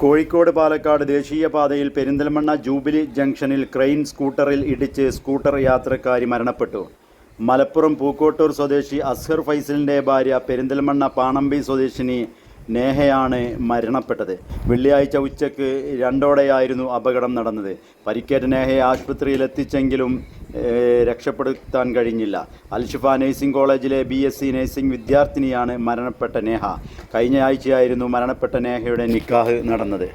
കോഴിക്കോട് പാലക്കാട് ദേശീയപാതയിൽ പെരിന്തൽമണ്ണ ജൂബിലി ജംഗ്ഷനിൽ ക്രെയിൻ സ്കൂട്ടറിൽ ഇടിച്ച് സ്കൂട്ടർ യാത്രക്കാരി മരണപ്പെട്ടു. മലപ്പുറം പൂക്കോട്ടൂർ സ്വദേശി അസ്ഹർ ഫൈസലിന്റെ ഭാര്യ പെരിന്തൽമണ്ണ പാണമ്പി സ്വദേശിനി നേഹയാണ് മരണപ്പെട്ടത്. വെള്ളിയാഴ്ച ഉച്ചയ്ക്ക് രണ്ടോടെയായിരുന്നു അപകടം നടന്നത്. പരിക്കേറ്റ നേഹയെ ആശുപത്രിയിൽ എത്തിച്ചെങ്കിലും രക്ഷപ്പെടുത്താൻ കഴിഞ്ഞില്ല. അൽഷിഫ നഴ്സിംഗ് കോളേജിലെ ബി എസ് സി നഴ്സിംഗ് വിദ്യാർത്ഥിനിയാണ് മരണപ്പെട്ട നേഹ. കഴിഞ്ഞ ആഴ്ചയായിരുന്നു മരണപ്പെട്ട നേഹയുടെ നിക്കാഹ് നടന്നത്.